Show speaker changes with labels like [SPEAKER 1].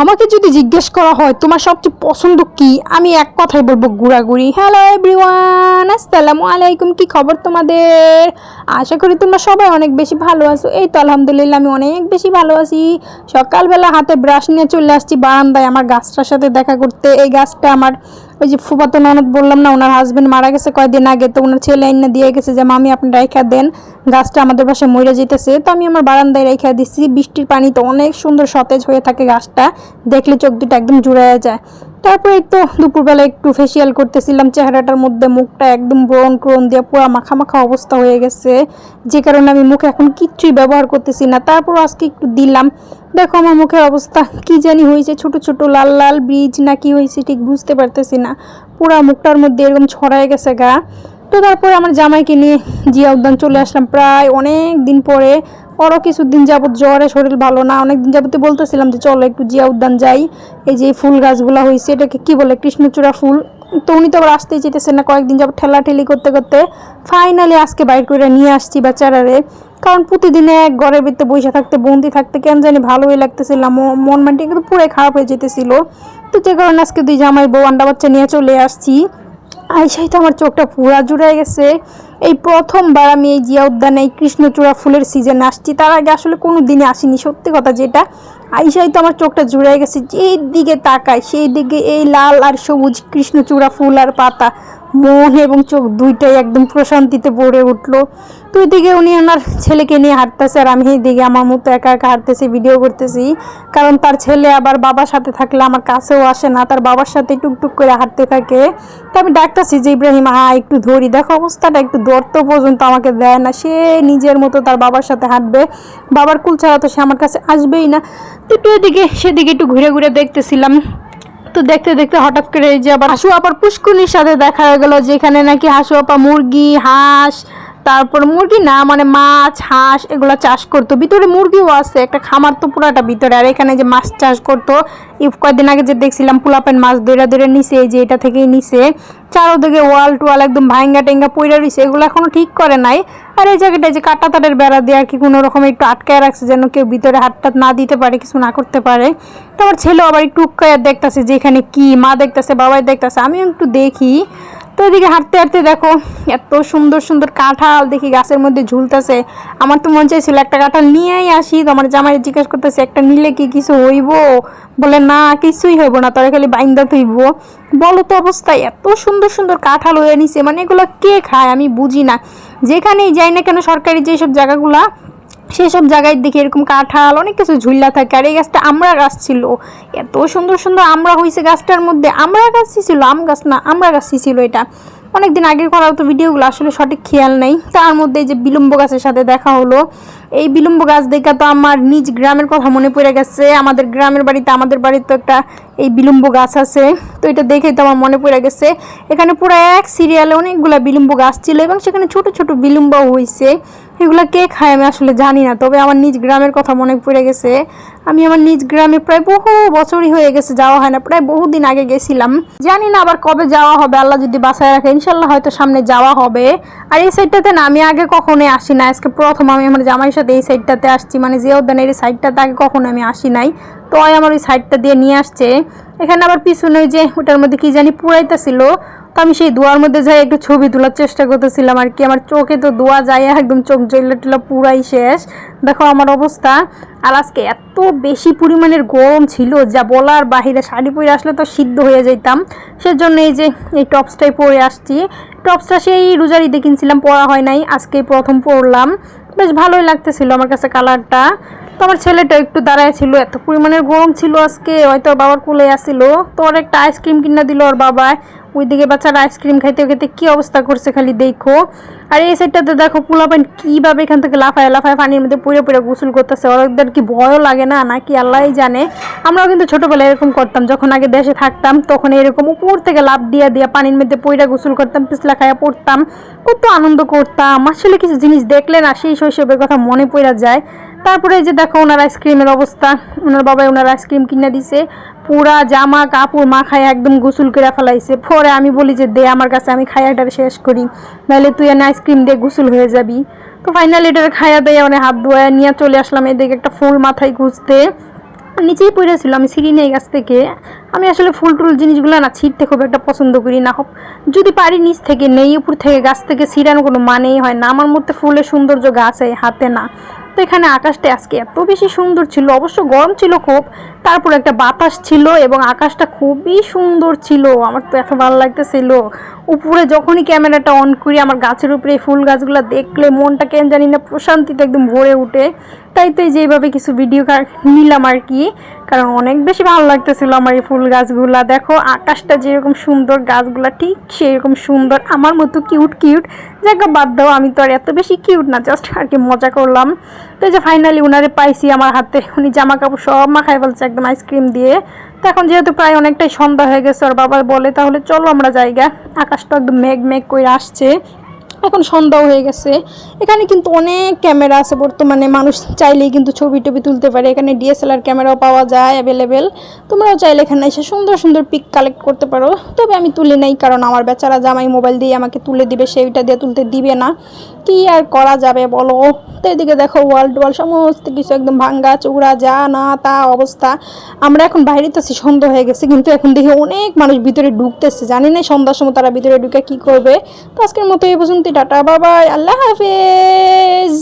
[SPEAKER 1] আমাকে যদি জিজ্ঞেস করা হয়, তোমার সবচেয়ে পছন্দ কি? আমি এক কথাই বলব, ঘোরাঘুরি। হ্যালো এভরিওয়ান আসসালামু আলাইকুম। কি খবর তোমাদের? আশা করি তোমরা সবাই অনেক বেশি ভালো আছো। এই তো আলহামদুলিল্লাহ, আমি অনেক বেশি ভালো আছি। সকালবেলা হাতে ব্রাশ নিয়ে চলে আসছি বারান্দায় আমার গাছটার সাথে দেখা করতে। এই গাছটা আমার ওই যে ফুফাতো ননদ বললাম না, ওনার হাজবেন্ড মারা গেছে কয়েকদিন আগে, তো ওনার ছেলে এনে দিয়ে গেছে যে, মামি, আপনি রেখা দেন, গাছটা আমাদের পাশে মরে যেতেছে। তো আমি আমার বারান্দায় রেখা দিচ্ছি বৃষ্টির পানিতে অনেক সুন্দর সতেজ হয়ে থাকে গাছটা, দেখলে চোখ দুটো একদম জুড়াইয়া যায়। তারপরে তো দুপুরবেলা একটু ফেসিয়াল করতেছিলাম, চেহারাটার মধ্যে মুখটা একদম ব্রণ ট্রণ দিয়ে পুরো মাখা মাখা অবস্থা হয়ে গেছে। যে কারণে আমি মুখে এখন কিচ্ছুই ব্যবহার করতেছি না। তারপর আজকে একটু দিলাম দেখো আমার মুখের অবস্থা, কি জানি হয়েছে, ছোট ছোট লাল লাল ব্রিজ না কি হয়েছে ঠিক বুঝতে পারতেছি না। পুরা মুখটার মধ্যে এরকম ছড়ায় গেছে গা। তো তারপর আমার জামাইকে নিয়ে জিয়া উদ্যান চলে আসলাম। প্রায় অনেক দিন পরে ওরও কিছুদিন যাবত জ্বরে শরীর ভালো না। অনেক দিন যাবতে বলতেছিলাম যে, চলো একটু জিয়া উদ্যান যাই। এই যে ফুল গাছগুলো হয়েছে, এটাকে কি বলে, কৃষ্ণচূড়া ফুল? তো উনি তো আবার আসতেই যেতেছেন না, কয়েকদিন যাবত ঠেলাঠেলি করতে করতে। ফাইনালি আজকে বাইর করে নিয়ে আসছি বাচ্চারারে। কারণ প্রতিদিনে এক ঘরের ভিতরে বসে থাকতে, বন্দি থাকতে কেন জানি ভালোই লাগতেছিল মন মানটি কিন্তু পুরাই খারাপ হয়ে যেতেছিল। তো যে কারণে আজকে দুই জামাই বউ আন্ডা বাচ্চা নিয়ে চলে আসছি। আইসাই তো আমার চোখটা পুরা জুড়ে গেছে। এই প্রথমবার আমি এই জিয়া উদ্যানে এই কৃষ্ণচূড়া ফুলের সিজন আসছি। তার আগে আসলে কোনো দিনে আসিনি, সত্যি কথা যেটা। আইসাই তো আমার চোখটা জুড়ে গেছে, যেই দিকে তাকায় সেই দিকে এই লাল আর সবুজ কৃষ্ণচূড়া ফুল আর পাতা। মন এবং চোখ দুইটাই একদম প্রশান্তিতে ভরে উঠল। তো ওইদিকে উনি ওনার ছেলেকে নিয়ে হাঁটতেছে আর আমি এইদিকে আমার মতো একা একা হাঁটতেছি ভিডিও করতেছি। কারণ তার ছেলে আবার বাবার সাথে থাকলে আমার কাছেও আসে না, তার বাবার সাথে টুকটুক করে হাঁটতে থাকে। তো আমি ডাকতেছি যে, ইব্রাহিম হা একটু ধরি। দেখো অবস্থাটা একটু ধরতে পর্যন্ত আমাকে দেয় না। সে নিজের মতো তার বাবার সাথে হাঁটবে। বাবার কুল ছাড়া তো সে আমার কাছে আসবেই না। তো একটু এদিকে, সেদিকে একটু ঘুরে ঘুরে দেখতেছিলাম। তো দেখতে দেখতে হঠাৎ করে এই যে আবার হাসু আপার পুষ্কুনির সাথে দেখা গেল, যেখানে নাকি হাসু আপা মুরগি, হাঁস তারপর মুরগি না মানে মাছ, হাঁস এগুলো চাষ করতো। ভিতরে মুরগিও আছে, একটা খামার তো পুরাটা ভিতরে। আর এখানে যে মাছ চাষ করতো কয়েকদিন আগে যে দেখছিলাম পোলাপেন মাছ দৈরা দৈরা নিচে যে এটা থেকেই নিচে চারোদিকে ওয়াল টোয়াল একদম ভাঙ্গা টেঙ্গা পইরা রয়েছে এগুলো এখনও ঠিক করে নাই। আর এই জায়গাটায় যে কাটা তারের বেড়া দিয়ে আর কি কোনো রকম একটু আটকায় রাখছে, যেন কেউ ভিতরে হাত টাত না দিতে পারে, কিছু না করতে পারে। তো আমার ছেলেও আবার একটু উৎকায় দেখতেছে যে এখানে কি, মা দেখতেছে, বাবাই দেখতেছে, আমিও একটু দেখি। তো এদিকে হাঁটতে হাঁটতে দেখো, এত সুন্দর সুন্দর কাঁঠাল দেখি গাছের মধ্যে ঝুলতেছে। আমার তো মন চাইছিল একটা কাঁঠাল নিয়েই আসি, তো আমার জামাই জিজ্ঞেস করতেছে, একটা নিলে কি কিছু হইব? বলে, না, কিছুই হইব না, তোরা খালি বাইন্দা থইব। বলো তো অবস্থায়, এত সুন্দর সুন্দর কাঁঠাল হয়ে নিছে মানে এগুলো কে খায় আমি বুঝি না। যেখানেই যাই না কেন, সরকারি যেসব জায়গাগুলা সেসব জায়গায় দেখি এরকম কাঁঠাল, অনেক কিছু ঝুল্লা থাকে। আর এই গাছটা আমরা গাছ ছিল। এত সুন্দর সুন্দর আমরা হয়েছে গাছটার মধ্যে। আমরা গাছ ছিল, আম গাছ না, আমরা গাছ ছিল এটা। অনেকদিন আগের করা তো ভিডিওগুলো, আসলে সঠিক খেয়াল নেই। তার মধ্যে যে বিলম্ব গাছের সাথে দেখা হলো। এই বিলম্ব গাছ দেখা তো আমার নিজ গ্রামের কথা মনে পড়ে গেছে। আমাদের গ্রামের বাড়িতে, আমাদের বাড়িতে তো একটা এই বিলম্ব গাছ আছে। তো এটা দেখেই তো আমার মনে পড়ে গেছে। এখানে পুরো এক সিরিয়ালে অনেকগুলা বিলম্ব গাছ ছিল এবং সেখানে ছোট ছোট বিলম্ব হয়েছে এগুলো কে খায় আমি আসলে জানি না, তবে আমার নিজ গ্রামের কথা মনে পড়ে গেছে। আমি আমার নিজ গ্রামে প্রায় বহু বছরই হয়ে গেছে, যাওয়া হয় না, প্রায় বহুদিন আগে গেছিলাম। জানি না আবার কবে যাওয়া হবে, আল্লাহ যদি বাসায় রাখে ইনশাল্লাহ হয়তো সামনে যাওয়া হবে। আর এই সাইডটাতে না, আমি আগে কখনোই আসি না। আজকে প্রথম আমি আমার জামাইয়ের সাথে এই সাইডটাতে আসছি। মানে যে উদ্যানের এই সাইডটাতে আগে কখনো আমি আসি নাই। তো ওই আমার ওই সাইডটা দিয়ে নিয়ে আসছে। এখানে আবার পিছনে যে ওটার মধ্যে কি জানি পুরাইতেছিল। তো আমি সেই দোয়ার মধ্যে যাই একটু ছবি তোলার চেষ্টা করতেছিলাম আর কি। আমার চোখে তো দোয়া যায়, একদম চোখ জ্বললে টেলা পুরাই শেষ। দেখো আমার অবস্থা। আর আজকে এত বেশি পরিমাণের গরম ছিল যা বলার বাহিরে শাড়ি পরে আসলে তো সিদ্ধ হয়ে যেতাম সেজন্য এই যে এই টপসটাই পরে আসছি। টপসটা সেই রোজারিতে কিনছিলাম, পরা হয় নাই। আজকে প্রথম পরলাম। বেশ ভালোই লাগতেছিল আমার কাছে কালারটা। তো আমার ছেলেটা একটু দাঁড়ায় ছিল, এত পরিমাণের গরম ছিল আজকে, হয়তো বাবার কোলে আসছিল তো ওর একটা আইসক্রিম কিনে দিল ওর বাবা ওইদিকে বাচ্চারা আইসক্রিম খাইতে খাইতে কি অবস্থা করছে খালি দেখো। আর এই সাইডটাতে দেখো পোলাপান কীভাবে এখান থেকে লাফায় লাফায় পানির মধ্যে পুরো পুরো গোসল করতেছে। ওদের কি ভয়ও লাগে না নাকি? আল্লাহই জানে। আমরাও কিন্তু ছোটবেলায় এরকম করতাম, যখন আগে দেশে থাকতাম তখন এরকম উপর থেকে লাফ দিয়া দিয়া পানির মধ্যে পইরা গোসল করতাম, পিছলা খাইয়া পড়তাম, কত আনন্দ করতাম। আসলে কিছু জিনিস দেখলে না সেই শৈশবের কথা মনে পড়া যায়। তারপরে যে দেখো ওনার আইসক্রিমের অবস্থা। ওনার বাবাই ওনার আইসক্রিম কিনে দিছে। পুরা জামা, কাপড় মাখায় একদম গোসল করে ফেলাইছে। পরে আমি বলি যে, দে আমার কাছে, আমি খাইয়াটা শেষ করি। নাহলে তুই এনে আইসক্রিম দিয়ে গোসল হয়ে যাবি। তো ফাইনালি এটার খাইয়া দেয় মানে হাত ধোয়া নিয়ে চলে আসলাম। এদিকে একটা ফুল মাথায় গুজতে নিচেই পড়েছিল আমি সিঁড়ি নেই গাছ থেকে। আমি আসলে ফুল টুল জিনিসগুলো না ছিঁড়তে খুব একটা পছন্দ করি না। হোক, যদি পারি নিচ থেকে, নেই উপর থেকে, গাছ থেকে ছিঁড়ানো কোনো মানেই হয় না। আমার মধ্যে ফুলের সৌন্দর্য গাছ হাতে না। এখানে আকাশটা আজকে এত বেশি সুন্দর ছিল অবশ্য গরম ছিল খুব তারপর একটা বাতাস ছিল এবং আকাশটা খুবই সুন্দর ছিল। আমার তো এত ভালো লাগতেছিল। উপরে যখনই ক্যামেরাটা অন করি, আমার গাছের উপরে ফুল গাছগুলো দেখলে মনটা কেন জানি না, প্রশান্তিতে একদম ভরে উঠে। তাই তো এই যে এইভাবে কিছু ভিডিও নিলাম আর কি কারণ অনেক বেশি ভালো লাগতেছিল আমার এই ফুল গাছগুলা। দেখো, আকাশটা যেরকম সুন্দর, গাছগুলা ঠিক সেরকম সুন্দর, আমার মতো কিউট কিউট জায়গা বাদ দাও, আমি তো আর এত বেশি কিউট না জাস্ট আর কি মজা করলাম। তো যে ফাইনালি উনারে পাইছি আমার হাতে, উনি জামা কাপড় সব মাখায় ফেলছে একদম। আইসক্রিম দিয়ে। তো এখন যেহেতু প্রায় অনেকটাই সন্ধ্যা হয়ে গেছে, আর বাবা বলে তাহলে চলো আমরা জায়গা আকাশটা একদম মেঘ মেঘ করে আসছে। এখন সন্ধ্যাও হয়ে গেছে। এখানে কিন্তু অনেক ক্যামেরা আছে বর্তমানে, মানুষ চাইলেই কিন্তু ছবি টবি তুলতে পারে। এখানে ডিএসএলআর ক্যামেরাও পাওয়া যায় অ্যাভেলেবেল তোমরাও চাইলে এখানে এসে সুন্দর সুন্দর পিক কালেক্ট করতে পারো। তবে আমি তুলে নেই, কারণ আমার বেচারা জামাই মোবাইল দিয়ে আমাকে তুলে দিবে, সেইটা দিয়ে তুলতে দিবে না। কি আর করা যাবে বলো? তো এদিকে দেখো ওয়ার্ল্ড ওয়াল সমস্ত কিছু একদম ভাঙ্গা চুগড়া যা না তা অবস্থা। আমরা এখন বাইরে তো সন্ধ্যা হয়ে গেছে, কিন্তু এখন দেখি অনেক মানুষ ভিতরে ঢুকতেছে। জানি না সন্ধ্যার সময় তারা ভিতরে ঢুকে কি করবে। তো আজকের মতো এই পর্যন্ত টাটা বাবাই আল্লাহ হাফেজ